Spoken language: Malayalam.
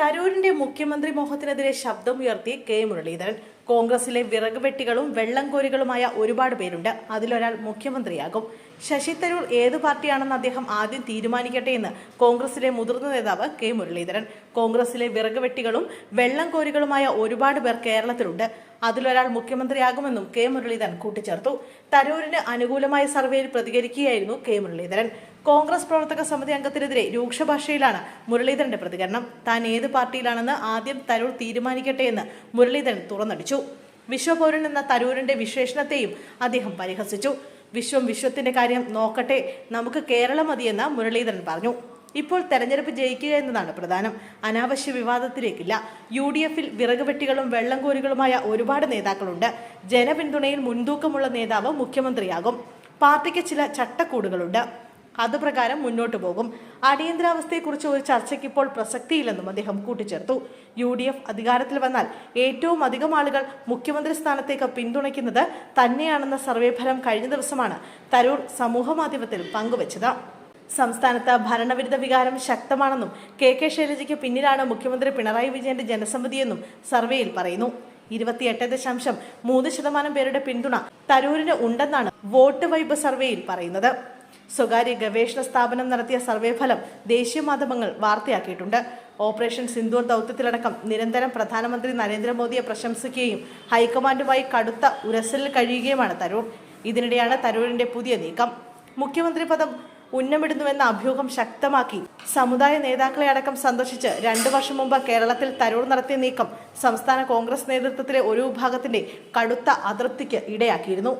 തരൂരിന്റെ മുഖ്യമന്ത്രി മോഹത്തിനെതിരെ ശബ്ദമുയർത്തി കെ മുരളീധരൻ. കോൺഗ്രസിലെ വിറക് വെട്ടികളും വെള്ളം കോരികളുമായ ഒരുപാട് പേരുണ്ട്. അതിലൊരാൾ മുഖ്യമന്ത്രിയാകും. ശശി തരൂർ ഏത് പാർട്ടിയാണെന്ന് അദ്ദേഹം ആദ്യം തീരുമാനിക്കട്ടെ എന്ന് കോൺഗ്രസിലെ മുതിർന്ന നേതാവ് കെ മുരളീധരൻ. കോൺഗ്രസിലെ വിറക് വെട്ടികളും വെള്ളം കോരികളുമായ ഒരുപാട് പേർ കേരളത്തിലുണ്ട്. അതിലൊരാൾ മുഖ്യമന്ത്രിയാകുമെന്നും കെ മുരളീധരൻ കൂട്ടിച്ചേർത്തു. തരൂരിന് അനുകൂലമായ സർവേയിൽ പ്രതികരിക്കുകയായിരുന്നു കെ മുരളീധരൻ. കോൺഗ്രസ് പ്രവർത്തക സമിതി അംഗത്തിനെതിരെ രൂക്ഷ ഭാഷയിലാണ് മുരളീധരന്റെ പ്രതികരണം. താൻ ഏത് പാർട്ടിയിലാണെന്ന് ആദ്യം തരൂർ തീരുമാനിക്കട്ടെ എന്ന് മുരളീധരൻ തുറന്നടിച്ചു. വിശ്വപൗരൻ എന്ന തരൂരിന്റെ വിശേഷണത്തെയും അദ്ദേഹം പരിഹസിച്ചു. വിശ്വം വിശ്വത്തിന്റെ കാര്യം നോക്കട്ടെ. നമുക്ക് കേരളം മതിയെന്ന് മുരളീധരൻ പറഞ്ഞു. ഇപ്പോൾ തെരഞ്ഞെടുപ്പ് ജയിക്കുക എന്നതാണ് പ്രധാനം. അനാവശ്യ വിവാദത്തിലേക്കില്ല. യു ഡി എഫിൽ വിറക് വെട്ടികളും വെള്ളം കോരികളുമായ ഒരുപാട് നേതാക്കളുണ്ട്. ജനപിന്തുണയിൽ മുൻതൂക്കമുള്ള നേതാവ് മുഖ്യമന്ത്രിയാകും. പാർട്ടിക്ക് ചില ചട്ടക്കൂടുകളുണ്ട്. അതുപ്രകാരം മുന്നോട്ടു പോകും. അടിയന്തരാവസ്ഥയെക്കുറിച്ച് ഒരു ചർച്ചയ്ക്ക് ഇപ്പോൾ പ്രസക്തിയില്ലെന്നും അദ്ദേഹം കൂട്ടിച്ചേർത്തു. യു ഡി എഫ് അധികാരത്തിൽ വന്നാൽ ഏറ്റവും അധികം ആളുകൾ മുഖ്യമന്ത്രി സ്ഥാനത്തേക്ക് പിന്തുണയ്ക്കുന്നത് തന്നെയാണെന്ന സർവേ ഫലം കഴിഞ്ഞ ദിവസമാണ് തരൂർ സമൂഹമാധ്യമത്തിൽ പങ്കുവച്ചത്. സംസ്ഥാനത്ത് ഭരണവിരുദ്ധ വികാരം ശക്തമാണെന്നും കെ കെ ശൈലജയ്ക്ക് പിന്നിലാണ് മുഖ്യമന്ത്രി പിണറായി വിജയന്റെ ജനസമ്മതിയെന്നും സർവേയിൽ പറയുന്നു. ഇരുപത്തിയെട്ട് ദശാംശം മൂന്ന് ശതമാനം പേരുടെ പിന്തുണ തരൂരിന് ഉണ്ടെന്നാണ് വോട്ട് വൈബ് സർവേയിൽ പറയുന്നത്. സ്വകാര്യ ഗവേഷണ സ്ഥാപനം നടത്തിയ സർവേ ഫലം ദേശീയ മാധ്യമങ്ങൾ വാർത്തയാക്കിയിട്ടുണ്ട്. ഓപ്പറേഷൻ സിന്ദൂർ ദൗത്യത്തിലടക്കം നിരന്തരം പ്രധാനമന്ത്രി നരേന്ദ്രമോദിയെ പ്രശംസിക്കുകയും ഹൈക്കമാൻഡുമായി കടുത്ത ഉരസലിൽ കഴിയുകയുമാണ് തരൂർ. ഇതിനിടെയാണ് തരൂരിന്റെ പുതിയ നീക്കം. മുഖ്യമന്ത്രി പദം ഉന്നമിടുന്നുവെന്ന അഭ്യൂഹം ശക്തമാക്കി സമുദായ നേതാക്കളെ അടക്കം സന്ദർശിച്ച് രണ്ടു വർഷം മുമ്പ് കേരളത്തിൽ തരൂർ നടത്തിയ നീക്കം സംസ്ഥാന കോൺഗ്രസ് നേതൃത്വത്തിലെ ഒരു വിഭാഗത്തിന്റെ കടുത്ത അതൃപ്തിക്ക് ഇടയാക്കിയിരുന്നു.